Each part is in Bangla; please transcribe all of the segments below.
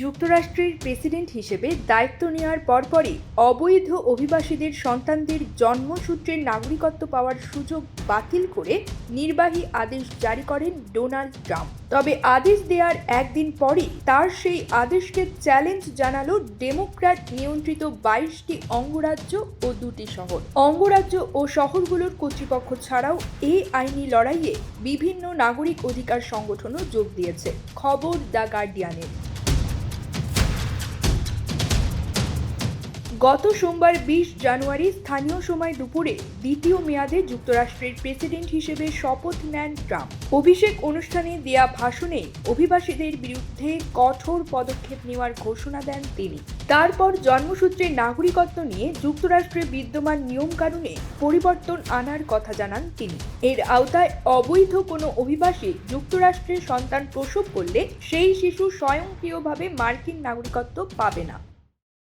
যুক্তরাষ্ট্রের প্রেসিডেন্ট হিসেবে দায়িত্ব নেওয়ার পরপরই অবৈধ অভিবাসীদের সন্তানদের জন্মসূত্রের নাগরিকত্ব পাওয়ার সুযোগ বাতিল করে নির্বাহী আদেশ জারি করেন ডোনাল্ড ট্রাম্প। তবে আদেশ দেওয়ার একদিন পরই তার সেই আদেশকে চ্যালেঞ্জ জানালো ডেমোক্র্যাট নিয়ন্ত্রিত বাইশটি অঙ্গরাজ্য ও দুটি শহর। অঙ্গরাজ্য ও শহরগুলোর কর্তৃপক্ষ ছাড়াও এই আইনি লড়াইয়ে বিভিন্ন নাগরিক অধিকার সংগঠনও যোগ দিয়েছে। খবর দ্য গার্ডিয়ানের। গত সোমবার বিশ জানুয়ারি স্থানীয় সময় দুপুরে দ্বিতীয় মেয়াদে যুক্তরাষ্ট্রের প্রেসিডেন্ট হিসেবে শপথ নেন ট্রাম্প। অভিষেক অনুষ্ঠানে দেয়া ভাষণে অভিবাসীদের বিরুদ্ধে কঠোর পদক্ষেপ নেওয়ার ঘোষণা দেন তিনি। তারপর জন্মসূত্রে নাগরিকত্ব নিয়ে যুক্তরাষ্ট্রে বিদ্যমান নিয়মকানুনে পরিবর্তন আনার কথা জানান তিনি। এর আওতায় অবৈধ কোনো অভিবাসী যুক্তরাষ্ট্রে সন্তান প্রসব করলে সেই শিশু স্বয়ংক্রিয়ভাবে মার্কিন নাগরিকত্ব পাবে না।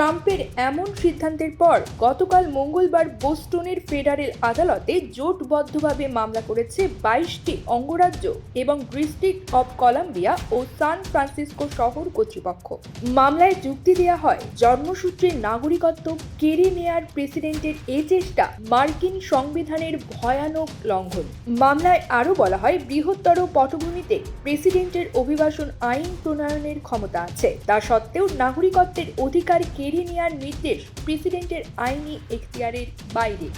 ট্রাম্পের এমন সিদ্ধান্তের পর গতকাল মঙ্গলবার বোস্টনের ফেডারেল আদালতে জোটবদ্ধভাবে মামলা করেছে বাইশটি অঙ্গরাজ্য এবং ডিস্ট্রিক্ট অব কলাম্বিয়া ও সান ফ্রান্সিসকো শহর কর্তৃপক্ষ। মামলায় যুক্তি দেওয়া হয় জন্মসূত্রে নাগরিকত্ব কেড়ে নেয়ার প্রেসিডেন্টের এই চেষ্টা মার্কিন সংবিধানের ভয়ানক লঙ্ঘন। মামলায় আরও বলা হয়, বৃহত্তর পটভূমিতে প্রেসিডেন্টের অভিবাসন আইন প্রণয়নের ক্ষমতা আছে। তা সত্ত্বেও নাগরিকত্বের অধিকার কেড়ে নেওয়ার নির্দেশ প্রেসিডেন্টের আইনি এখতিয়ারের বাইরে।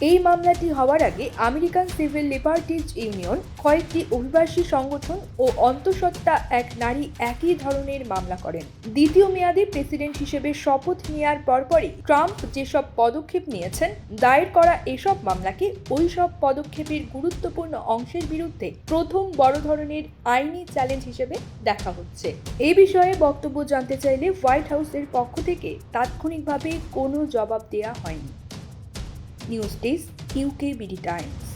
এই মামলাটি হওয়ার আগে আমেরিকান সিভিল লিবার্টিজ ইউনিয়ন কয়েকটি অভিবাসী সংগঠন ও অন্তঃসত্ত্বা এক নারী একই ধরনের মামলা করেন। দ্বিতীয় মেয়াদে প্রেসিডেন্ট হিসেবে শপথ নেওয়ার পরপরই ট্রাম্প যেসব পদক্ষেপ নিয়েছেন, দায়ের করা এসব মামলাকে ওই সব পদক্ষেপের গুরুত্বপূর্ণ অংশের বিরুদ্ধে প্রথম বড় ধরনের আইনি চ্যালেঞ্জ হিসেবে দেখা হচ্ছে। এই বিষয়ে বক্তব্য জানতে চাইলে হোয়াইট হাউসের পক্ষ থেকে তাৎক্ষণিকভাবে কোনো জবাব দেওয়া হয়নি। News Desk, UK Times.